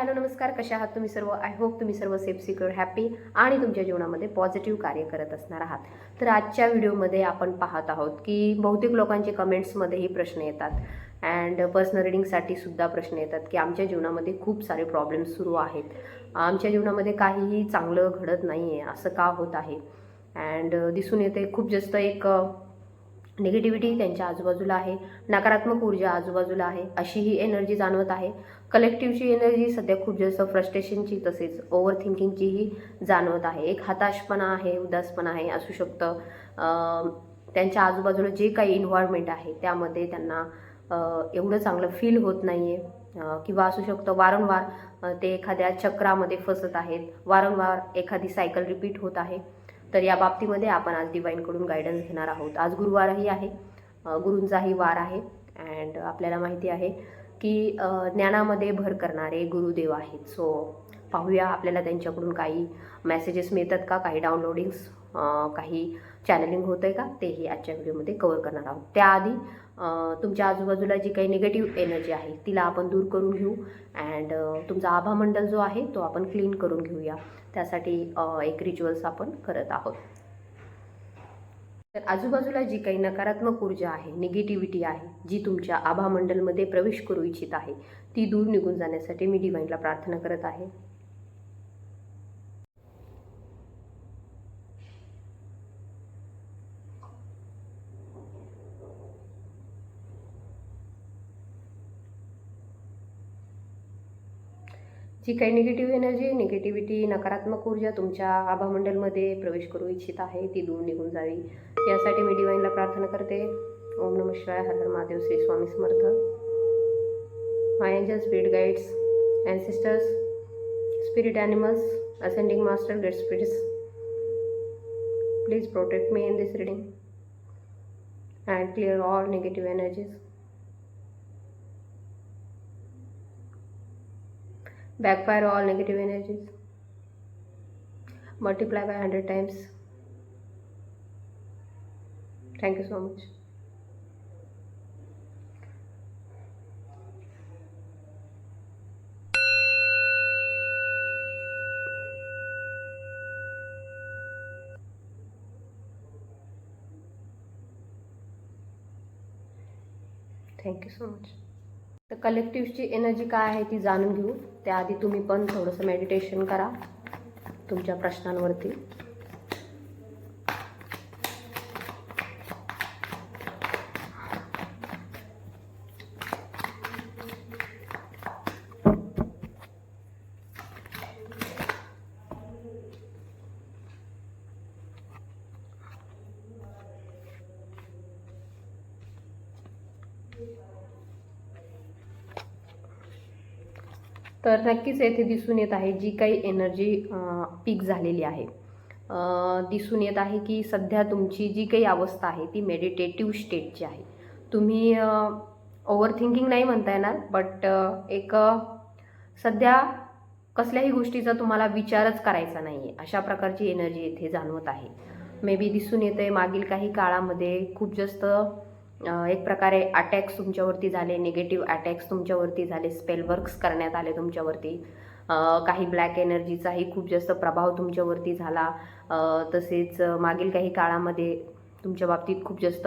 Hello नमस्कार. कशा आहात तुम्ही सर्व? आय होप तुम्ही सर्व सेफ सिक्युअर हॅपी आणि तुमच्या जीवनामध्ये पॉझिटिव्ह कार्य करत असणार आहात. तर आजच्या व्हिडिओमध्ये आपण पाहत आहोत की बहुतेक लोकांचे कमेंट्समध्येही प्रश्न येतात. अँड पर्सनल रिडिंगसाठी सुद्धा प्रश्न येतात की आमच्या जीवनामध्ये खूप सारे प्रॉब्लेम्स सुरू आहेत. आमच्या जीवनामध्ये काहीही चांगलं घडत नाही आहे असं का होत आहे? अँड दिसून येते खूप जास्त एक निगेटिव्हिटी त्यांच्या आजूबाजूला आहे. नकारात्मक ऊर्जा आजूबाजूला आहे. अशी ही एनर्जी जाणवत आहे. कलेक्टिव्हची एनर्जी सध्या खूप जास्त फ्रस्ट्रेशनची तसेच ओव्हर थिंकिंगचीही जाणवत आहे. एक हताशपणा आहे उदासपणा आहे असू शकतं. त्यांच्या आजूबाजूला जे काही इन्व्हायरमेंट आहे त्यामध्ये त्यांना एवढं चांगलं फील होत नाही आहे किंवा असू शकतं वारंवार ते एखाद्या चक्रामध्ये फसत आहेत. वारंवार एखादी सायकल रिपीट होत आहे. तर या बाबतीमध्ये आपण आज डिवाईनकडून गायडन्स घेणार आहोत. आज गुरुवारही आहे. गुरूंचाही वार आहे. अँड आपल्याला माहिती आहे की ज्ञानामध्ये भर करणारे गुरुदेव आहेत. सो पाहूया आपल्याला त्यांच्याकडून काही मेसेजेस मिळतात का? काही डाउनलोडिंग्स काही चॅनलिंग होतं आहे का? तेही आजच्या व्हिडिओमध्ये कवर करणार आहोत. त्याआधी तुमच्या आजूबाजूला जी काही निगेटिव्ह एनर्जी आहे तिला आपण दूर करून घेऊ. अँड तुमचा आभामंडल जो आहे तो आपण क्लीन करून घेऊया. त्यासाठी एक रिच्युअल्स आपण करत आहोत. तर आजूबाजूला जी काही नकारात्मक ऊर्जा आहे निगेटिव्हिटी आहे जी तुमच्या आभामंडलमध्ये प्रवेश करू इच्छित आहे ती दूर निघून जाण्यासाठी मी डिवाईनला प्रार्थना करत आहे. जी काही निगेटिव्ह एनर्जी निगेटिव्हिटी नकारात्मक ऊर्जा तुमच्या आभामंडलमध्ये प्रवेश करू इच्छित आहे ती दूर निघून जावी. यासाठी मी डिवाईनला प्रार्थना करते. ओम नम शिवाय हर हर Mahadev Shri Swami Samarth. My angel spirit guides ancestors spirit animals ascending master gate spirits please protect me in this reading and clear all negative energies backfire all negative energies multiply by 100 times thank you so much thank you so much तर कलेक्टिव्हची energy काय आहे ती जाणून घेऊ. त्याआधी तुम्ही पण थोडंसं मेडिटेशन करा तुमच्या प्रश्नांवरती. तर नक्कीच येथे दिसून येत आहे जी काही एनर्जी पीक झालेली आहे. दिसून येत आहे की सध्या तुमची जी काही अवस्था आहे ती मेडिटेटिव्ह स्टेटची आहे. तुम्ही ओव्हर थिंकिंग नाही म्हणता येणार बट एक सध्या कसल्याही गोष्टीचा तुम्हाला विचारच करायचा नाही आहे अशा प्रकारची एनर्जी येथे जाणवत आहे. मे बी दिसून येते मागील काही काळामध्ये खूप जास्त एक प्रकारे अटॅक्स तुमच्यावरती झाले निगेटिव्ह अटॅक्स तुमच्यावरती झाले स्पेल वर्क्स करण्यात आले तुमच्यावरती. काही ब्लॅक एनर्जीचाही खूप जास्त प्रभाव तुमच्यावरती झाला. तसेच मागील काही काळामध्ये तुमच्या बाबतीत खूप जास्त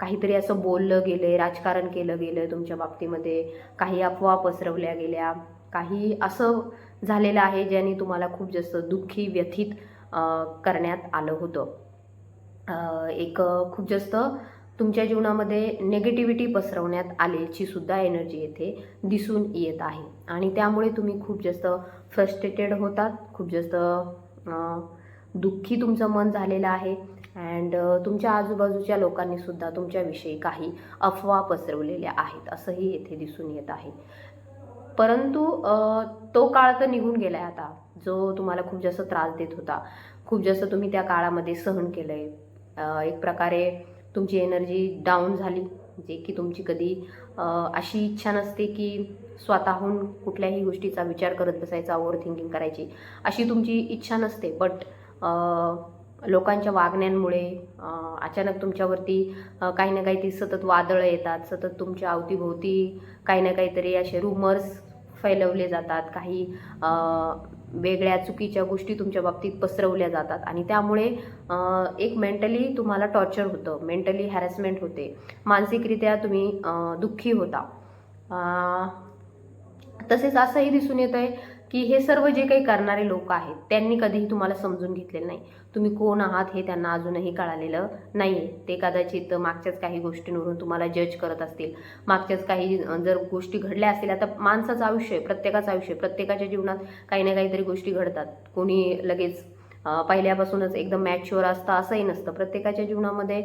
काहीतरी असं बोललं गेलं आहे राजकारण केलं गेलं तुमच्या बाबतीमध्ये. काही अफवा पसरवल्या गेल्या. काही असं झालेलं आहे ज्याने तुम्हाला खूप जास्त दुःखी व्यथित करण्यात आलं होतं. एक खूप जास्त तुमच्या जीवनामध्ये नेगेटिव्हिटी पसरवण्यात आलेची सुद्धा एनर्जी येथे दिसून येत आहे. आणि त्यामुळे तुम्ही खूप जास्त फ्रस्ट्रेटेड होतात खूप जास्त दुःखी तुमचं मन झालेलं आहे. अँड तुमच्या आजूबाजूच्या लोकांनी सुद्धा तुमच्याविषयी काही अफवा पसरवलेल्या आहेत असंही येथे दिसून येत आहे. परंतु तो काळ तर निघून गेला आहे आता जो तुम्हाला खूप जास्त त्रास देत होता. खूप जास्त तुम्ही त्या काळामध्ये सहन केलं आहे एक प्रकारे तुमची एनर्जी डाऊन झाली जे की तुमची कधी अशी इच्छा नसते की स्वतःहून कुठल्याही गोष्टीचा विचार करत बसायचा ओव्हर थिंकिंग करायची अशी तुमची इच्छा नसते. बट लोकांच्या वागण्यांमुळे अचानक तुमच्यावरती काही ना काहीतरी सतत वादळं येतात सतत तुमच्या अवतीभोवती काही ना काहीतरी असे रुमर्स फैलवले जातात काही वेगळ्या चुकीच्या गोष्टी तुमच्या बाबतीत पसरवल्या जातात. आणि त्यामुळे एक मेंटली तुम्हाला टॉर्चर होतं. मेंटली हॅरॅसमेंट होते. मानसिकरित्या तुम्ही दुःखी होता. तसेच असंही दिसून येत आहे की हे सर्व जे काही करणारे लोक आहेत त्यांनी कधीही तुम्हाला समजून घेतलेलं नाही. तुम्ही कोण आहात हे त्यांना अजूनही कळालेलं नाही आहे ते कदाचित मागच्याच काही गोष्टींवरून तुम्हाला जज करत असतील. मागच्याच काही जर गोष्टी घडल्या असतील आता माणसाचं आयुष्य आहे प्रत्येकाचं आयुष्य प्रत्येकाच्या जीवनात काही ना काहीतरी गोष्टी घडतात. कोणी लगेच पहिल्यापासूनच एकदम मॅच्युअर असतं असंही नसतं. प्रत्येकाच्या जीवनामध्ये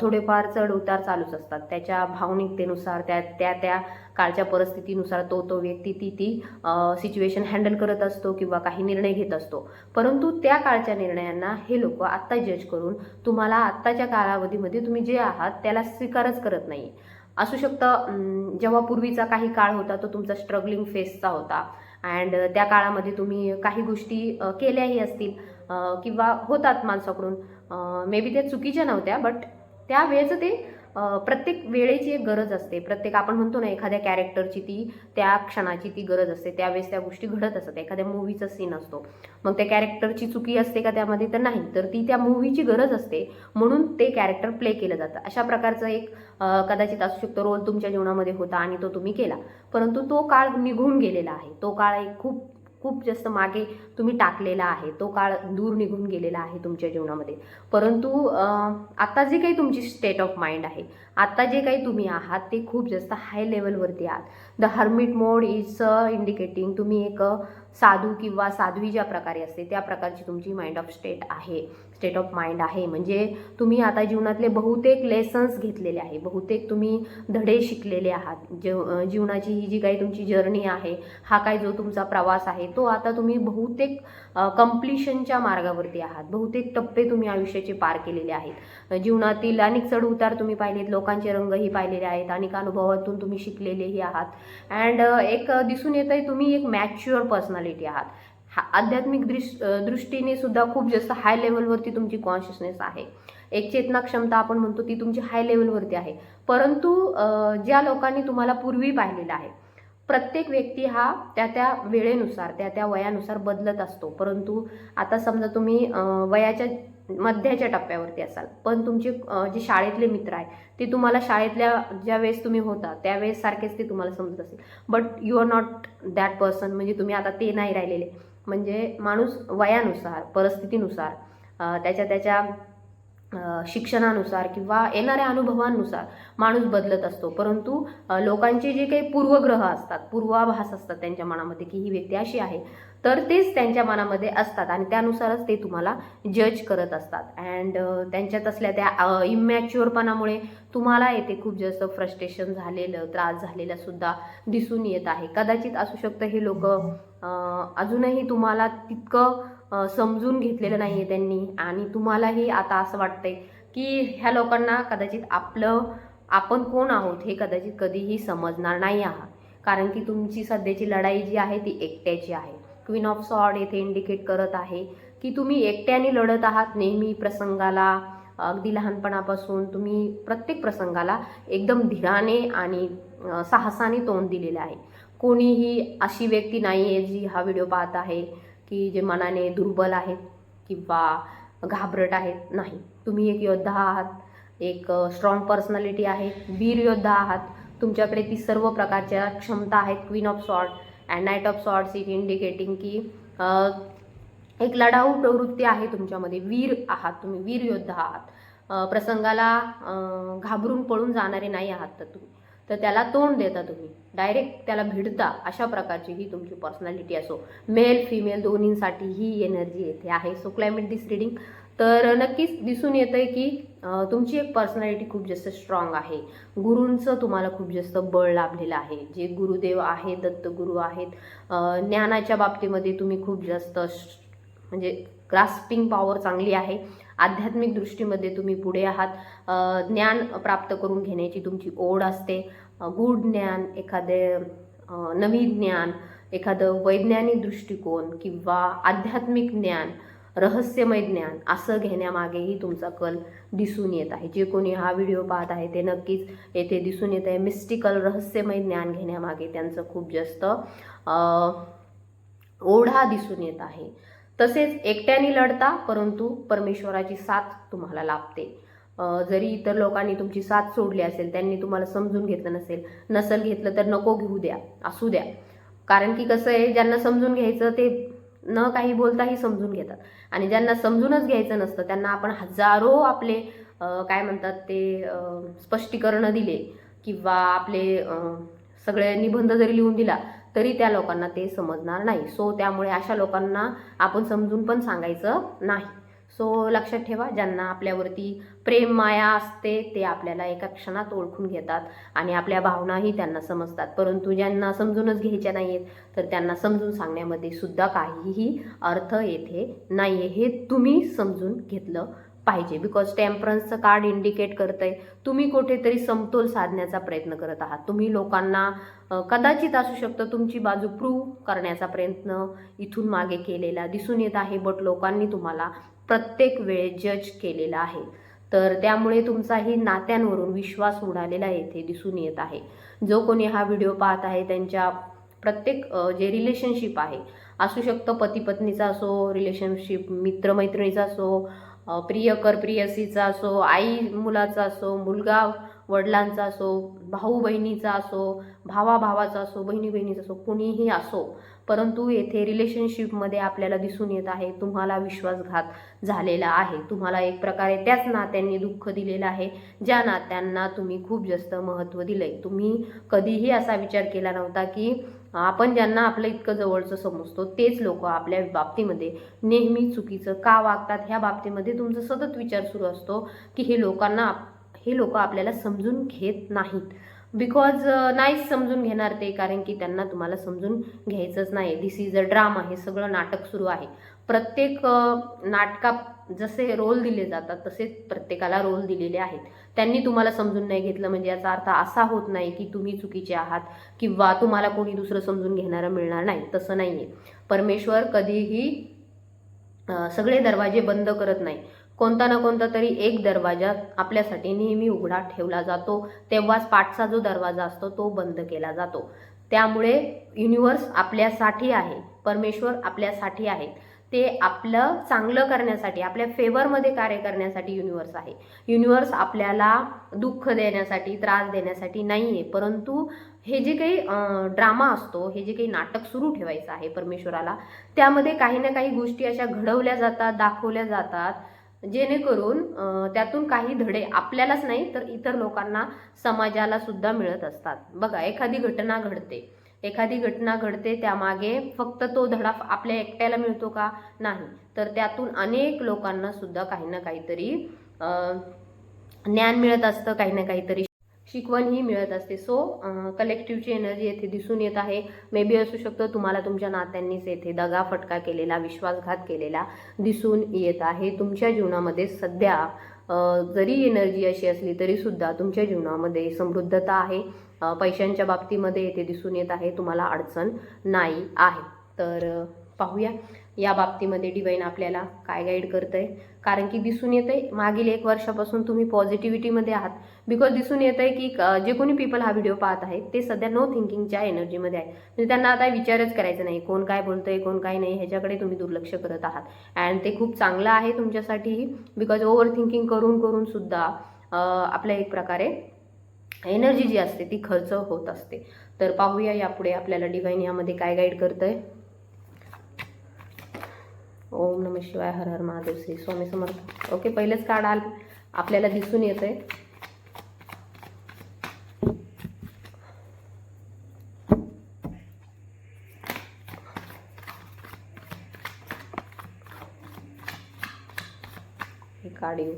थोडेफार चढ उतार चालूच असतात. त्याच्या भावनिकतेनुसार त्या त्या त्या काळच्या परिस्थितीनुसार तो तो व्यक्ती ती ती सिच्युएशन हँडल करत असतो किंवा काही निर्णय घेत असतो. परंतु त्या काळच्या निर्णयांना हे लोक आत्ता जज करून तुम्हाला आत्ताच्या कालावधीमध्ये तुम्ही जे आहात त्याला स्वीकारच करत नाही असू शकतं जेव्हा पूर्वीचा काही काळ होता तो तुमचा स्ट्रगलिंग फेसचा होता. अँड त्या काळामध्ये तुम्ही काही गोष्टी केल्याही असतील किंवा होतात माणसाकडून. मे बी त्या चुकीच्या नव्हत्या बट त्या वेळेचं ते प्रत्येक वेळेची एक गरज असते. प्रत्येक आपण म्हणतो ना एखाद्या कॅरेक्टरची ती त्या क्षणाची ती गरज असते. त्यावेळेस त्या गोष्टी घडत असतात. एखाद्या मूवीचा सीन असतो. मग त्या कॅरेक्टरची चुकी असते का त्यामध्ये? तर नाही. तर ती त्या मूवीची गरज असते. म्हणून ते कॅरेक्टर प्ले केलं जातं. अशा प्रकारचं एक कदाचित असू शकतो रोल तुमच्या जीवनामध्ये होता आणि तो तुम्ही केला. परंतु तो काळ निघून गेलेला आहे. तो काळ एक खूप खूप जास्त मागे तुम्ही टाकलेला आहे. तो काळ दूर निघून गेलेला आहे तुमच्या जीवनामध्ये. परंतु आत्ता आता जी काही तुमची स्टेट ऑफ माइंड आहे आत्ता जे काही तुम्ही आहात ते खूप जास्त हाय लेवलवरती आहात. The hermit mode is indicating तुम्ही एक uh, साधू किंवा साध्वी ज्या प्रकारे असते त्या प्रकारची तुमची माइंड ऑफ स्टेट आहे. स्टेट ऑफ माइंड आहे. म्हणजे तुम्ही आता जीवनातले बहुतेक लेसन्स घेतलेले आहे. बहुतेक तुम्ही धडे शिकलेले आहात. जेव जीवनाची ही जी काही तुमची जर्नी आहे हा काय जो तुमचा प्रवास आहे तो आता तुम्ही बहुतेक कम्प्लिशनच्या मार्गावरती आहात. बहुतेक टप्पे तुम्ही आयुष्याचे पार केलेले आहेत. जीवनातील अनेक चढ उतार तुम्ही पाहिलेत. लोक लोकांचे रंगही पाहिलेले आहेत अनेक अनुभवातून तुम्ही शिकलेलेही आहात. अँड एक दिसून येत आहे तुम्ही एक मॅच्युअर पर्सनॅलिटी आहात. हा आध्यात्मिक दृश दृष्टीने सुद्धा खूप जास्त हाय लेवलवरती तुमची कॉन्शियसनेस आहे. एक चेतना क्षमता आपण म्हणतो ती तुमची हाय लेवलवरती आहे. परंतु ज्या लोकांनी तुम्हाला पूर्वी पाहिलेलं आहे प्रत्येक व्यक्ती हा त्या त्या वेळेनुसार त्या त्या वयानुसार बदलत असतो. परंतु आता समजा तुम्ही वयाच्या मध्याच्या टप्प्यावरती असाल. पण तुमचे जे शाळेतले मित्र आहेत ते तुम्हाला शाळेतल्या ज्या वेळेस तुम्ही होता त्यावेळेस सारखेच ते तुम्हाला समजत असेल. But you are not that person म्हणजे तुम्ही आता ते नाही राहिलेले. म्हणजे माणूस वयानुसार परिस्थितीनुसार त्याच्या त्याच्या शिक्षणानुसार किंवा येणाऱ्या अनुभवांनुसार माणूस बदलत असतो. परंतु लोकांचे जे काही पूर्वग्रह असतात पूर्वाभास असतात त्यांच्या मनामध्ये की ही व्यक्ती अशी आहे. तर तेच त्यांच्या मनामध्ये असतात आणि त्यानुसारच ते तुम्हाला जज करत असतात. अँड त्यांच्यात असल्या त्या इमॅच्युअरपणामुळे तुम्हाला येथे खूप जास्त फ्रस्ट्रेशन झालेलं त्रास झालेला सुद्धा दिसून येत आहे. कदाचित असू शकतं हे लोक अजूनही तुम्हाला तितकं समजून घेतलेलं नाही आहे त्यांनी. आणि तुम्हालाही आता असं वाटतंय की ह्या लोकांना कदाचित आपलं आपण कोण आहोत हे कदाचित कधीही समजणार नाही आहात. कारण की तुमची सध्याची लढाई जी आहे ती एकट्याची आहे. क्वीन ऑफ सॉर्ड येथे इंडिकेट करत आहे की तुम्ही एकट्याने लढत आहात नेहमी प्रसंगाला अगदी लहानपणापासून तुम्ही प्रत्येक प्रसंगाला एकदम धीराने आणि साहसाने तोंड दिलेलं आहे. कोणीही अशी व्यक्ती नाही आहे जी हा व्हिडिओ पाहत आहे की जे मनाने दुर्बल आहेत किंवा घाबरट आहेत. नाही. तुम्ही एक योद्धा आहात एक स्ट्रॉंग पर्सनॅलिटी आहे वीर योद्धा आहात. तुमच्याकडे ती सर्व प्रकारच्या क्षमता आहेत queen of swords and knight of swords is indicating की एक लढाऊ प्रवृत्ती आहे तुमच्यामध्ये. वीर आहात तुम्ही वीर योद्धा आहात. प्रसंगाला घाबरून पळून जाणारे नाही आहात तर तुम्ही. तर त्याला तोंड देता तुम्ही. डायरेक्ट त्याला भिडता अशा प्रकारची ही तुमची पर्सनॅलिटी असो. मेल फिमेल दोन्हींसाठी ही एनर्जी येथे आहे. सो क्लायमेट दिस रिडिंग तर नक्कीच दिसून येतं आहे की तुमची एक पर्सनॅलिटी खूप जास्त स्ट्रॉंग आहे. गुरूंचं तुम्हाला खूप जास्त बळ लाभलेलं आहे. जे गुरुदेव आहेत दत्तगुरू आहेत ज्ञानाच्या बाबतीमध्ये तुम्ही खूप जास्त श- म्हणजे ग्रास्पिंग पॉवर चांगली आहे. आध्यात्मिक दृष्टीमध्ये तुम्ही पुढे आहात. ज्ञान प्राप्त करून घेण्याची तुमची ओढ असते. गूढ ज्ञान एखादे नवीन ज्ञान एखादं वैज्ञानिक दृष्टिकोन किंवा आध्यात्मिक ज्ञान रहस्यमय ज्ञान असं घेण्यामागेही तुमचा कल दिसून येत आहे. जे कोणी हा व्हिडिओ पाहत आहे ते नक्कीच येथे दिसून येत आहे. मिस्टिकल रहस्यमय ज्ञान घेण्यामागे त्यांचं खूप जास्त ओढा दिसून येत आहे. तसेच एकट्याने लढता परंतु परमेश्वराची साथ तुम्हाला लाभते. जरी इतर लोकांनी तुमची साथ सोडली असेल त्यांनी तुम्हाला समजून घेतलं नसेल नसल घेतलं तर नको घेऊ द्या असू द्या. कारण की कसं आहे ज्यांना समजून घ्यायचं ते न काही बोलताही समजून घेतात. आणि ज्यांना समजूनच घ्यायचं नसतं त्यांना आपण हजारो आपले काय म्हणतात ते स्पष्टीकरणं दिले किंवा आपले सगळे निबंध जरी लिहून दिला तरी त्या लोकांना ते समजणार नाही. सो त्यामुळे अशा लोकांना आपण समजून पण सांगायचं नाही. सो लक्षात ठेवा ज्यांना आपल्यावरती प्रेम माया असते ते आपल्याला एका क्षणात ओळखून घेतात आणि आपल्या भावनाही त्यांना समजतात. परंतु ज्यांना समजूनच घ्यायच्या नाही आहेत तर त्यांना समजून सांगण्यामध्ये सुद्धा काहीही अर्थ येथे नाही आहे हे तुम्ही समजून घेतलं पाहिजे. बिकॉज टेम्परन्सचं कार्ड इंडिकेट करतंय. तुम्ही कुठेतरी समतोल साधण्याचा प्रयत्न करत आहात. तुम्ही लोकांना कदाचित असू शकतं तुमची बाजू प्रूव्ह करण्याचा प्रयत्न इथून मागे केलेला दिसून येत आहे बट लोकांनी तुम्हाला प्रत्येक वेळे जज केलेला आहे. तर त्यामुळे तुमचाही नात्यांवरून विश्वास उडालेला येथे दिसून येत आहे. जो कोणी हा व्हिडिओ पाहत आहे त्यांच्या प्रत्येक जे रिलेशनशिप आहे असू शकतं पती पत्नीचा असो रिलेशनशिप मित्रमैत्रिणीचा असो प्रियकर प्रियसीचा असो आई मुलाचा असो मुलगा वडिलांचा असो भाऊ बहिणीचा असो भावा भावाचा असो बहिणी बहिणीचा असो कुणीही असो परंतु येथे रिलेशनशिपमध्ये आपल्याला दिसून येत आहे तुम्हाला विश्वासघात झालेला आहे. तुम्हाला एक प्रकारे त्याच नात्यांनी दुःख दिलेलं आहे ज्या नात्यांना तुम्ही खूप जास्त महत्त्व दिलंय. तुम्ही कधीही असा विचार केला नव्हता की आपण ज्यांना आपलं इतकं जवळचं समजतो तेच लोक आपल्या बाबतीमध्ये नेहमी चुकीचं का वागतात ह्या बाबतीमध्ये तुमचा सतत विचार सुरू असतो की हे लोकांना हे लोक आपल्याला समजून घेत नाहीत. बिकॉज नाहीच समजून घेणार ते कारण की त्यांना तुम्हाला समजून घ्यायचंच नाही. दिस इज अ ड्रामा हे सगळं नाटक सुरू आहे. प्रत्येक नाटकात जसे रोल दिले जातात तसेच प्रत्येकाला रोल दिलेले आहेत. त्यांनी तुम्हाला समजून नाही घेतलं म्हणजे याचा अर्थ असा होत नाही की तुम्ही चुकीचे आहात किंवा तुम्हाला कोणी दुसरं समजून घेणारं मिळणार नाही. तसं नाही आहे परमेश्वर कधीही सगळे दरवाजे बंद करत नाही. कोणता ना कोणता तरी एक दरवाजा आपल्यासाठी नेहमी उघडा ठेवला जातो. तेव्हाच पाठचा जो दरवाजा असतो तो बंद केला जातो. त्यामुळे युनिवर्स आपल्यासाठी आहे. परमेश्वर आपल्यासाठी आहे. ते आपलं चांगलं करण्यासाठी आपल्या फेवरमध्ये कार्य करण्यासाठी युनिवर्स आहे. युनिवर्स आपल्याला दुःख देण्यासाठी त्रास देण्यासाठी नाही आहे परंतु हे जे काही ड्रामा असतो हे जे काही नाटक सुरू ठेवायचं आहे परमेश्वराला त्यामध्ये काही ना काही गोष्टी अशा घडवल्या जातात दाखवल्या जातात. जेणेकरून त्यातून काही धडे आपल्यालाच नाही तर इतर लोकांना समाजाला सुद्धा मिळत असतात. बघा एखादी घटना घडते. एखादी घटना घडते त्यामागे फक्त तो धडा आपल्या एकट्याला मिळतो का? नाही. तर त्यातून अनेक लोकांना सुद्धा काही ना काहीतरी ज्ञान मिळत असतं काही ना काहीतरी शिकवण ही मिळत असते. सो कलेक्टिव्हची एनर्जी येथे दिसून येत आहे. मे बी असू शकतं तुम्हाला तुमच्या नात्यांनीच येथे दगा फटका केलेला विश्वासघात केलेला दिसून येत आहे. तुमच्या जीवनामध्ये सध्या जरी एनर्जी अशी असली तरी सुद्धा तुमच्या जीवनामध्ये समृद्धता आहे. पैशांच्या बाबतीमध्ये येथे दिसून येत आहे. तुम्हाला अडचण नाही आहे. तर पाहूया. या बाबतीमध्ये डिवाईन आपल्याला काय गाईड करतंय? कारण की दिसून येतंय. मागील एक वर्षापासून तुम्ही पॉझिटिव्हिटीमध्ये आहात. बिकॉज दिसून येत आहे की जे कोणी पीपल हा व्हिडिओ पाहत आहेत ते सध्या नो थिंकिंगच्या एनर्जीमध्ये आहे म्हणजे त्यांना आता विचारच करायचा नाही कोण काय बोलतंय कोण काय नाही ह्याच्याकडे तुम्ही दुर्लक्ष करत आहात. अँड ते खूप चांगलं आहे तुमच्यासाठीही बिकॉज ओव्हर थिंकिंग करून करून सुद्धा आपल्या एक प्रकारे एनर्जी जी असते ती खर्च होत असते. तर पाहूया यापुढे आपल्याला डिवाईन यामध्ये काय गाईड करतंय. ओम नम शिवाय हर हर महादेव श्री स्वामी समर्थ. ओके पहिलेच कार्ड आल आपल्याला दिसून येत आहे कार्ड येऊ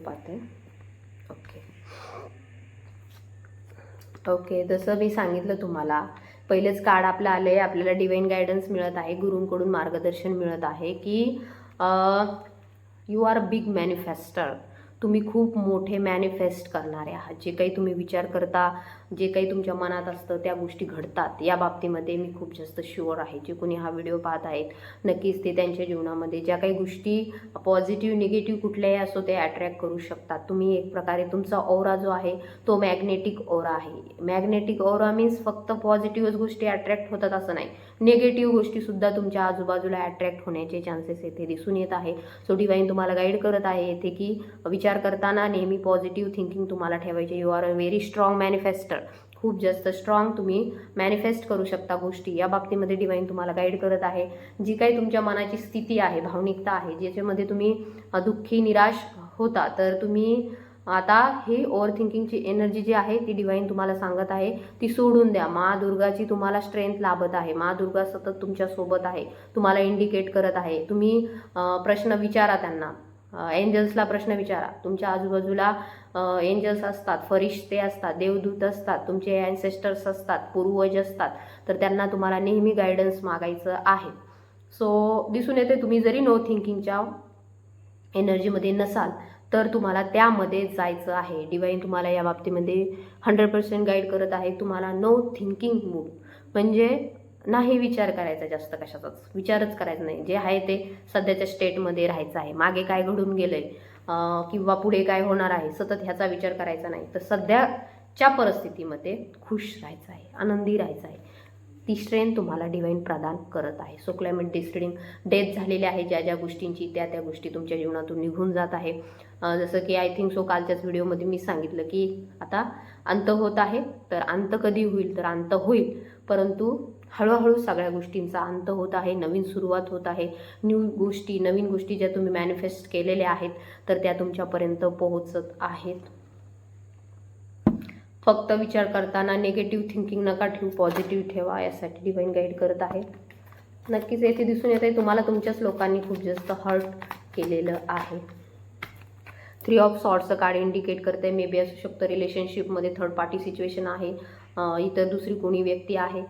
ओके. ओके जसं मी सांगितलं तुम्हाला पहिलेच कार्ड आपलं आलं आहे आपल्याला डिवाईन गायडन्स मिळत आहे गुरूंकडून मार्गदर्शन मिळत आहे की यू आर बिग मॅनिफेस्टर तुम्ही खूप मोठे मॅनिफेस्ट करणारे आहात. जे काही तुम्ही विचार करता जे काही तुमच्या मनात असतं त्या गोष्टी घडतात. या बाबतीमध्ये मी खूप जास्त शुअर आहे. जे कोणी हा व्हिडिओ पाहत आहेत नक्कीच ते त्यांच्या जीवनामध्ये ज्या काही गोष्टी पॉझिटिव्ह निगेटिव्ह कुठल्याही असो ते अट्रॅक्ट करू शकतात. तुम्ही एक प्रकारे तुमचा ओरा जो आहे तो मॅग्नेटिक ओरा आहे. मॅग्नेटिक ओरा मीन्स फक्त पॉझिटिव्हच गोष्टी अट्रॅक्ट होतात असं नाही. निगेटिव्ह गोष्टीसुद्धा तुमच्या आजूबाजूला अट्रॅक्ट होण्याचे चान्सेस येथे दिसून येत आहे. सो डिवाईन तुम्हाला गाईड करत आहे येथे की विचार करताना नेहमी पॉझिटिव्ह थिंकिंग तुम्हाला ठेवायचे. You are a very strong manifester खूप जास्त स्ट्रॉंग तुम्ही मॅनिफेस्ट करू शकता गोष्टी. या बाबतीमध्ये डिवाईन तुम्हाला गाईड करत आहे. जी काही तुमच्या मनाची स्थिती आहे भावनिकता आहे ज्याच्यामध्ये तुम्ही दुःखी निराश होता तर तुम्ही आता ही ओव्हर थिंकिंगची एनर्जी जी आहे ती डिवाईन तुम्हाला सांगत आहे. ती सोडून द्या. मा दुर्गाची तुम्हाला स्ट्रेंथ लाभत आहे. मा दुर्गा सतत तुमच्यासोबत आहे. तुम्हाला इंडिकेट करत आहे. तुम्ही प्रश्न विचारा त्यांना. एंजल्सला प्रश्न विचारा. तुमच्या आजूबाजूला एंजल्स असतात फरिश्ते असतात देवदूत असतात तुमचे अँसेस्टर्स असतात पूर्वज असतात तर त्यांना तुम्हाला नेहमी गायडन्स मागायचं आहे. सो दिसून येते तुम्ही जरी नो थिंकिंगच्या एनर्जीमध्ये नसाल तर तुम्हाला त्यामध्ये जायचं आहे. डिवाईन तुम्हाला या बाबतीमध्ये हंड्रेड पर्सेंट गाईड करत आहे. तुम्हाला नो थिंकिंग मूड म्हणजे नाही विचार करायचा जास्त कशाचाच. विचारच करायचा नाही. जे आहे ते सध्याच्या स्टेटमध्ये राहायचं आहे. मागे काय घडून गेलंय आहे किंवा पुढे काय होणार आहे सतत ह्याचा विचार करायचा नाही. तर सध्याच्या परिस्थितीमध्ये खुश राहायचं आहे आनंदी राहायचं आहे. ती स्ट्रेंथ तुम्हाला डिवाईन प्रदान करत आहे. सो क्लायमेट डिस्ट्रिंग डेथ झालेली आहे ज्या ज्या गोष्टींची त्या त्या गोष्टी तुमच्या जीवनातून निघून जात आहे. जसं की आय थिंक सो कालच्याच व्हिडिओमध्ये मी सांगितलं की आता अंत होत आहे तर अंत कधी होईल? तर अंत होईल. परंतु हळूहळू सगळ्या गोष्टींचा अंत होत आहे नवीन सुरुवात होत आहे. न्यू गोष्टी नवीन गोष्टी ज्या तुम्ही मॅनिफेस्ट केलेल्या आहेत तर त्या तुमच्यापर्यंत पोहोचत आहेत. फक्त विचार करताना निगेटिव्ह थिंकिंग नका ठेवू पॉझिटिव्ह ठेवा यासाठी डिवाईन गाईड करत आहे. नक्कीच येथे दिसून येत आहे तुम्हाला तुमच्याच लोकांनी खूप जास्त हर्ट केलेलं आहे. थ्री ऑफ सॉर्टचं कार्ड इंडिकेट करते मे बी असू शकतं रिलेशनशिपमध्ये थर्ड पार्टी सिच्युएशन आहे इतर दुसरी कोणी व्यक्ती आहे.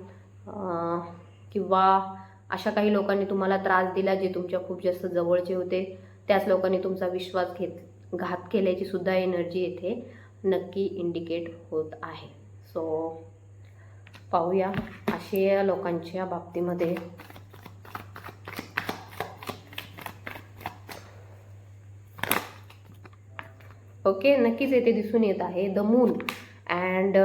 किंवा अशा काही लोकांनी तुम्हाला त्रास दिला जे तुमच्या खूप जास्त जवळचे होते? त्याच लोकांनी तुमचा विश्वास घेत घात केल्याची सुद्धा एनर्जी येथे नक्की इंडिकेट होत आहे. सो पाहूया अशा लोकांच्या बाबतीमध्ये. ओके नक्कीच येथे दिसून येत आहे. The moon and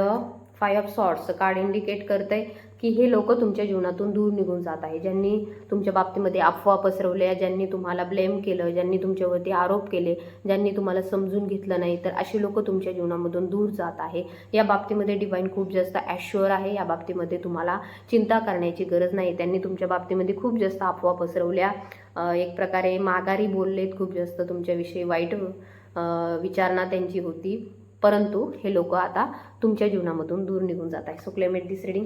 five of swords card indicate करतंय. की हे लोक तुमच्या जीवनातून दूर निघून जात आहे. ज्यांनी तुमच्या बाबतीमध्ये अफवा पसरवल्या ज्यांनी तुम्हाला ब्लेम केलं ज्यांनी तुमच्यावरती आरोप केले ज्यांनी तुम्हाला समजून घेतलं नाही तर अशी लोक तुमच्या जीवनामधून दूर जात आहे. या बाबतीमध्ये डिवाईन खूप जास्त ॲश्युअर आहे. या बाबतीमध्ये तुम्हाला चिंता करण्याची गरज नाही. त्यांनी तुमच्या बाबतीमध्ये खूप जास्त अफवा पसरवल्या. एक प्रकारे माघारी बोललेत खूप जास्त तुमच्याविषयी वाईट विचारणा त्यांची होती. परंतु हे लोक आता तुमच्या जीवनामधून दूर निघून जात आहे. So claim it this reading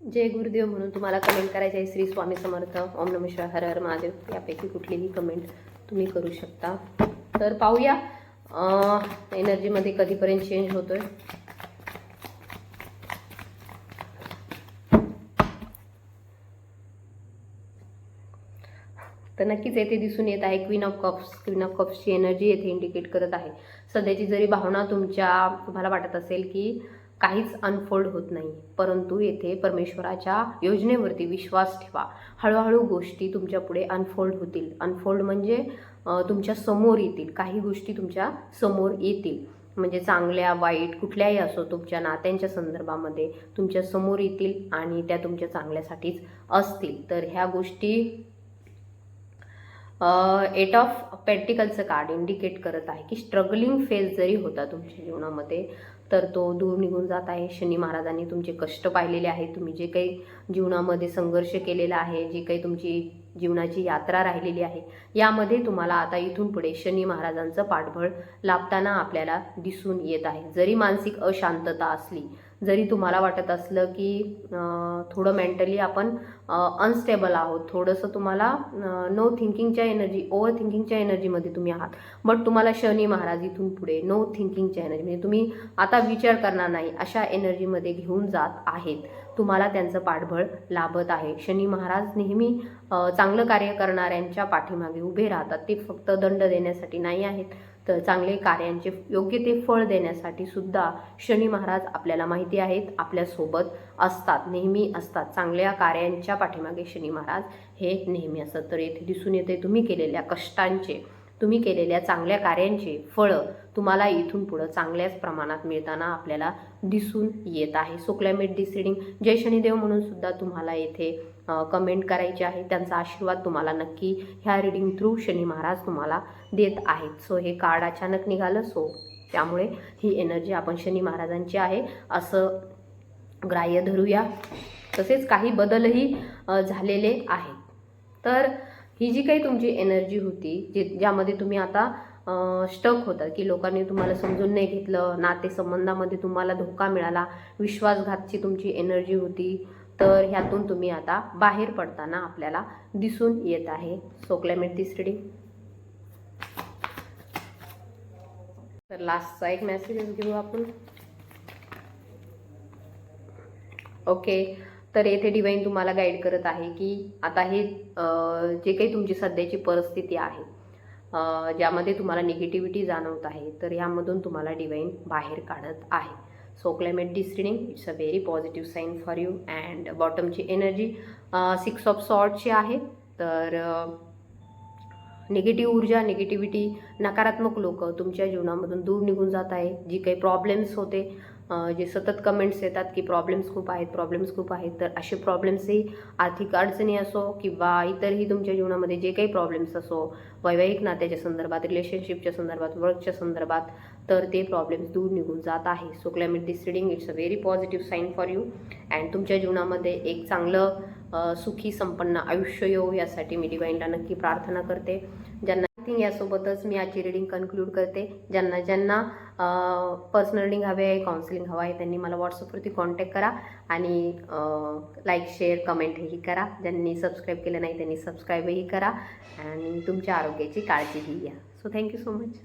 जय गुरुदेव म्हणून तुम्हाला कमेंट करायचे आहे श्री स्वामी समर्थ. ओम नमेश्वर हर हर महादेव. यापैकी कुठलीही कमेंट तुम्ही करू शकता. तर पाहूया एनर्जीमध्ये कधीपर्यंत चेंज होतोय? तर नक्कीच येथे दिसून येत आहे queen of cups queen of कप्सची energy येथे इंडिकेट करत आहे. सध्याची जरी भावना तुमच्या तुम्हाला वाटत असेल की काहीच अनफोल्ड होत नाही परंतु येथे परमेश्वराच्या योजनेवरती विश्वास ठेवा. हळूहळू गोष्टी तुमच्यापुढे अनफोल्ड होतील. अनफोल्ड म्हणजे तुमच्यासमोर येतील. काही गोष्टी तुमच्यासमोर येतील. म्हणजे चांगल्या वाईट कुठल्याही असो तुमच्या नात्यांच्या संदर्भामध्ये तुमच्यासमोर येतील आणि त्या तुमच्या चांगल्यासाठीच असतील. तर ह्या गोष्टी एट ऑफ पेंटिकलचं कार्ड इंडिकेट करत आहे की स्ट्रगलिंग फेज जरी होता तुमच्या जीवनामध्ये तर तो दूर निघून जात आहे. शनी महाराजांनी तुमचे कष्ट पाहिलेले आहेत. तुम्ही जे काही जीवनामध्ये संघर्ष केलेला आहे जी काही तुमची जीवनाची यात्रा राहिलेली आहे. यामध्ये तुम्हाला आता इथून पुढे शनी महाराजांचं पाठबळ लाभताना आपल्याला दिसून येत आहे. जरी मानसिक अशांतता असली जरी तुम्हाला वाटत असलं की थोडं मेंटली आपण अनस्टेबल आहोत. थोडंसं तुम्हाला नो थिंकिंगच्या एनर्जी ओव्हर थिंकिंगच्या एनर्जीमध्ये तुम्ही आहात. बट तुम्हाला शनी महाराज इथून पुढे नो थिंकिंगच्या एनर्जी म्हणजे तुम्ही आता विचार करणार नाही अशा एनर्जीमध्ये घेऊन जात आहेत. तुम्हाला त्यांचं पाठबळ लाभत आहे. शनी महाराज नेहमी चांगलं कार्य करणाऱ्यांच्या पाठीमागे उभे राहतात. ते फक्त दंड देण्यासाठी नाही आहेत तर चांगले कार्यांचे योग्य ते फळ देण्यासाठी सुद्धा शनी महाराज आपल्याला माहिती आहेत आपल्यासोबत असतात नेहमी असतात. चांगल्या कार्यांच्या पाठीमागे शनी महाराज हे नेहमी असतात तर येथे दिसून येते तुम्ही केलेल्या कष्टांचे तुम्ही केलेल्या चांगल्या कार्यांचे फळं तुम्हाला इथून पुढं चांगल्याच प्रमाणात मिळताना आपल्याला दिसून येत आहे. सो क्लायमेट डिसिडिंग जय शनिदेव म्हणून सुद्धा तुम्हाला येथे कमेंट करायचे आहे. त्यांचा आशीर्वाद तुम्हाला नक्की ह्या रिडिंग थ्रू शनी महाराज तुम्हाला देत आहेत. सो हे कार्ड अचानक निघालं. सो त्यामुळे ही एनर्जी आपण शनी महाराजांची आहे. असं ग्राह्य धरूया. तसेच काही बदलही झालेले आहेत. तर ही जी काही तुमची एनर्जी होती जे ज्यामध्ये तुम्ही आता स्टक होतात की लोकांनी तुम्हाला समजून नाही घेतलं नातेसंबंधामध्ये तुम्हाला धोका मिळाला विश्वासघातची तुमची एनर्जी होती तर ह्यातून तुम्ही आता बाहेर पडताना आपल्याला दिसून येत आहे. सो क्लायमेट दिस रिडिंग तर लास्टचा एक मेसेज घेऊ आपण. ओके तर येथे डिवाईन तुम्हाला गाईड करत आहे की आता हे जे काही तुमची सध्याची परिस्थिती आहे ज्यामध्ये तुम्हाला निगेटिव्हिटी जाणवत आहे तर यामधून तुम्हाला डिवाईन बाहेर काढत आहे. So climate this reading it's a very positive sign for you and बॉटमची energy six of सॉर्टची आहे. तर निगेटिव्ह ऊर्जा निगेटिव्हिटी नकारात्मक लोक तुमच्या जीवनामधून दूर निघून जात आहे. जी काही प्रॉब्लेम्स होते जे सतत कमेंट्स येतात की प्रॉब्लेम्स खूप आहेत प्रॉब्लेम्स खूप आहेत तर असे प्रॉब्लेम्सही आर्थिक अडचणी असो किंवा इतरही तुमच्या जीवनामध्ये जे काही प्रॉब्लेम्स असो वैवाहिक नात्याच्या संदर्भात रिलेशनशिपच्या संदर्भात वर्कच्या संदर्भात तर ते प्रॉब्लेम्स दूर निघून जात आहे. So climate this reading it's a very positive sign for you and तुमच्या जीवनामध्ये एक चांगलं सुखी संपन्न आयुष्य येऊ यासाठी मी डिवाईनला नक्की प्रार्थना करते. ज्यांना थिंग यासोबतच मी आजची रिडिंग कन्क्लूड करते. ज्यांना ज्यांना पर्सनल रिडिंग हवे आहे काउन्सिलिंग हवं आहे त्यांनी मला व्हॉट्सअपवरती कॉन्टॅक्ट करा आणि लाईक शेअर कमेंटही करा. ज्यांनी सबस्क्राईब केलं नाही त्यांनी सबस्क्राईबही करा. आणि तुमच्या आरोग्याची काळजीही घ्या सो थँक्यू सो मच